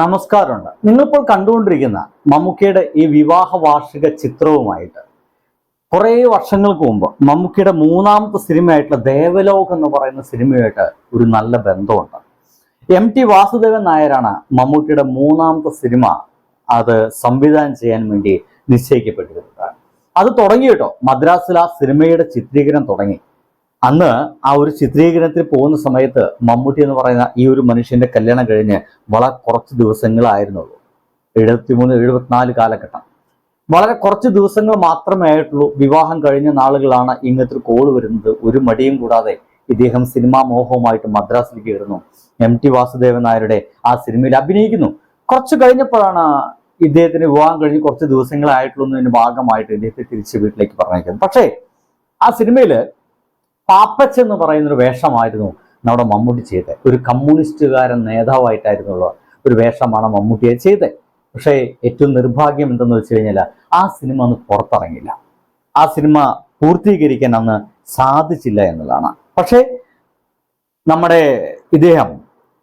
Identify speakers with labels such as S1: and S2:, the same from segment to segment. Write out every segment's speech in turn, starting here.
S1: നമസ്കാരമുണ്ട്. നിങ്ങളിപ്പോൾ കണ്ടുകൊണ്ടിരിക്കുന്ന മമ്മൂക്കയുടെ ഈ വിവാഹ വാർഷിക ചിത്രവുമായിട്ട് കുറേ വർഷങ്ങൾക്ക് മുമ്പ് മമ്മൂക്കയുടെ മൂന്നാമത്തെ സിനിമയായിട്ടുള്ള ദേവലോക് എന്ന് പറയുന്ന സിനിമയായിട്ട് ഒരു നല്ല ബന്ധമുണ്ട്. എം ടി വാസുദേവൻ നായരാണ് മമ്മൂക്കയുടെ മൂന്നാമത്തെ സിനിമ അത് സംവിധാനം ചെയ്യാൻ വേണ്ടി നിശ്ചയിക്കപ്പെട്ടിരുന്നത് അത് തുടങ്ങി കേട്ടോ. മദ്രാസിൽ ആ സിനിമയുടെ ചിത്രീകരണം തുടങ്ങി. അന്ന് ആ ഒരു ചിത്രീകരണത്തിൽ പോകുന്ന സമയത്ത് മമ്മൂട്ടി എന്ന് പറയുന്ന ഈ ഒരു മനുഷ്യന്റെ കല്യാണം കഴിഞ്ഞ് വളരെ കുറച്ച് ദിവസങ്ങളായിരുന്നുള്ളൂ. എഴുപത്തിമൂന്ന് എഴുപത്തിനാല് കാലഘട്ടം. വളരെ കുറച്ച് ദിവസങ്ങൾ മാത്രമേ ആയിട്ടുള്ളൂ വിവാഹം കഴിഞ്ഞ നാളുകളാണ് ഇങ്ങനത്തെ കോൾ വരുന്നത്. ഒരു മടിയും കൂടാതെ ഇദ്ദേഹം സിനിമാ മോഹവുമായിട്ട് മദ്രാസിലേക്ക് കയറുന്നു. എം ടി വാസുദേവൻ നായരുടെ ആ സിനിമയിൽ അഭിനയിക്കുന്നു. കുറച്ച് കഴിഞ്ഞപ്പോഴാണ് ഇദ്ദേഹത്തിന് വിവാഹം കഴിഞ്ഞ് കുറച്ച് ദിവസങ്ങളായിട്ടുള്ളൂ എന്നതിന്റെ ഭാഗമായിട്ട് ഇദ്ദേഹത്തെ തിരിച്ച് വീട്ടിലേക്ക് പറഞ്ഞേക്കുന്നത് പക്ഷേ ആ സിനിമയിൽ പാപ്പച്ച് എന്ന് പറയുന്നൊരു വേഷമായിരുന്നു നമ്മുടെ മമ്മൂട്ടി ചെയ്തത്. ഒരു കമ്മ്യൂണിസ്റ്റുകാരൻ നേതാവായിട്ടായിരുന്നുള്ള ഒരു വേഷമാണ് മമ്മൂട്ടിയെ ചെയ്തത്. പക്ഷേ ഏറ്റവും നിർഭാഗ്യം എന്തെന്ന് വെച്ച് കഴിഞ്ഞാൽ ആ സിനിമ അന്ന് പുറത്തിറങ്ങില്ല ആ സിനിമ പൂർത്തീകരിക്കാൻ അന്ന് സാധിച്ചില്ല എന്നുള്ളതാണ്. പക്ഷേ നമ്മുടെ ഇദ്ദേഹം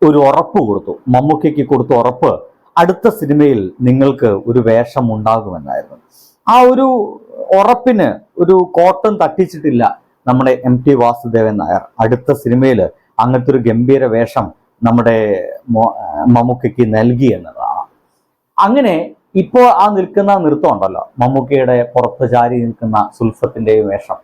S1: ഒരു ഉറപ്പ് കൊടുത്തു. മമ്മൂക്കയ്ക്ക് കൊടുത്ത ഉറപ്പ് അടുത്ത സിനിമയിൽ നിങ്ങൾക്ക് ഒരു വേഷം ഉണ്ടാകുമെന്നായിരുന്നു. ആ ഒരു ഉറപ്പിന് ഒരു കോട്ടം തട്ടിച്ചിട്ടില്ല നമ്മുടെ എം ടി വാസുദേവൻ നായർ. അടുത്ത സിനിമയിൽ അങ്ങനത്തെ ഒരു ഗംഭീര വേഷം നമ്മുടെ മമ്മൂക്കയ്ക്ക് നൽകി എന്നതാണ്. അങ്ങനെ ഇപ്പോൾ ആ നിൽക്കുന്ന നൃത്തം ഉണ്ടല്ലോ മമ്മൂക്കയുടെ പുറത്ത് ചാരി നിൽക്കുന്ന സുൽഫത്തിന്റെയും വേഷം.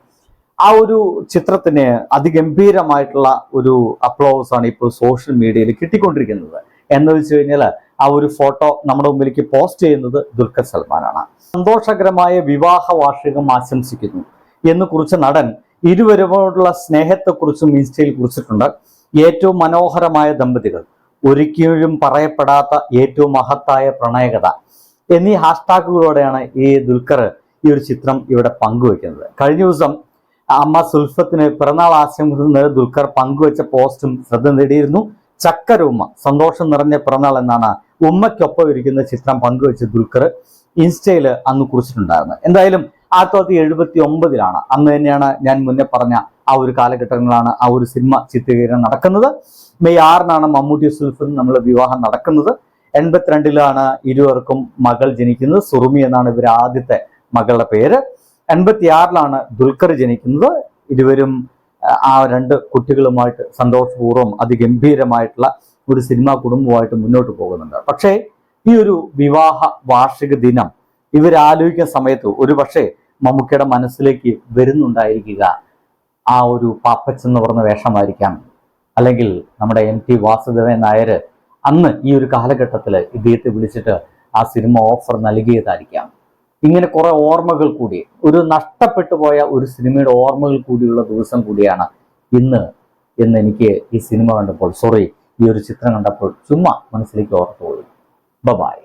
S1: ആ ഒരു ചിത്രത്തിന് അതിഗംഭീരമായിട്ടുള്ള ഒരു അപ്ലോസ് ആണ് ഇപ്പോൾ സോഷ്യൽ മീഡിയയിൽ കിട്ടിക്കൊണ്ടിരിക്കുന്നത്. എന്ന് വെച്ച് കഴിഞ്ഞാൽ ആ ഒരു ഫോട്ടോ നമ്മുടെ മുമ്പിലേക്ക് പോസ്റ്റ് ചെയ്യുന്നത് ദുൽഖർ സൽമാനാണ്. സന്തോഷകരമായ വിവാഹ വാർഷികം ആശംസിക്കുന്നു. എന്ന് കുറിച്ച നടൻ ഇരുവരുമോടുള്ള സ്നേഹത്തെക്കുറിച്ചും ഇൻസ്റ്റയിൽ കുറിച്ചിട്ടുണ്ട്. ഏറ്റവും മനോഹരമായ ദമ്പതികൾ. ഒരിക്കലും പറയപ്പെടാത്ത ഏറ്റവും മഹത്തായ പ്രണയകഥ. എന്നീ ഹാഷ്ടാഗുകളോടെയാണ് ഈ ദുൽഖർ ഈ ഒരു ചിത്രം ഇവിടെ പങ്കുവെക്കുന്നത് കഴിഞ്ഞ ദിവസം അമ്മ സുൽഫത്തിന് പിറന്നാൾ ആശംസിക്കുന്ന ദുൽഖർ പങ്കുവെച്ച പോസ്റ്റും ശ്രദ്ധ നേടിയിരുന്നു. ചക്കര ഉമ്മ സന്തോഷം നിറഞ്ഞ പിറന്നാൾ എന്നാണ് ഉമ്മയ്ക്കൊപ്പം ഇരിക്കുന്ന ചിത്രം പങ്കുവെച്ച് ദുൽഖർ ഇൻസ്റ്റയിൽ അന്ന് കുറിച്ചിട്ടുണ്ടായിരുന്നു എന്തായാലും ആയിരത്തി തൊള്ളായിരത്തി എഴുപത്തി ഒമ്പതിലാണ്. അന്ന് തന്നെയാണ് ഞാൻ മുന്നേ പറഞ്ഞ ആ ഒരു കാലഘട്ടങ്ങളാണ് ആ ഒരു സിനിമ ചിത്രീകരണം നടക്കുന്നത്. മെയ് ആറിനാണ് മമ്മൂട്ടി സുൽഫും നമ്മൾ വിവാഹം നടക്കുന്നത്. എൺപത്തിരണ്ടിലാണ് ഇരുവർക്കും മകൾ ജനിക്കുന്നത്. സുറുമി എന്നാണ് ഇവർ ആദ്യത്തെ മകളുടെ പേര്. എൺപത്തിയാറിലാണ് ദുൽഖർ ജനിക്കുന്നത്. ഇരുവരും ആ രണ്ട് കുട്ടികളുമായിട്ട് സന്തോഷപൂർവം അതിഗംഭീരമായിട്ടുള്ള ഒരു സിനിമാ കുടുംബമായിട്ട് മുന്നോട്ട് പോകുന്നുണ്ട്. പക്ഷേ ഈ ഒരു വിവാഹ വാർഷിക ദിനം ഇവരാലോചിക്കുന്ന സമയത്ത് ഒരു പക്ഷേ മമ്മൂക്കയുടെ മനസ്സിലേക്ക് വരുന്നുണ്ടായിരിക്കുക. ആ ഒരു പാപ്പച്ച് എന്ന് പറഞ്ഞ വേഷമായിരിക്കാം. അല്ലെങ്കിൽ നമ്മുടെ എം ടി വാസുദേവൻ നായർ അന്ന് ഈ ഒരു കാലഘട്ടത്തിൽ ഇദ്ദേഹത്തെ വിളിച്ചിട്ട് ആ സിനിമ ഓഫർ നൽകിയതായിരിക്കാം. ഇങ്ങനെ കുറെ ഓർമ്മകൾ കൂടി ഒരു നഷ്ടപ്പെട്ടു പോയ ഒരു സിനിമയുടെ ഓർമ്മകൾ കൂടിയുള്ള ദിവസം കൂടിയാണ് ഇന്ന് എന്ന് എനിക്ക് ഈ സിനിമ കണ്ടപ്പോൾ സോറി ഈ ഒരു ചിത്രം കണ്ടപ്പോൾ ചുമ്മാ മനസ്സിലേക്ക് ഓർത്തു പോയി. ബബായ്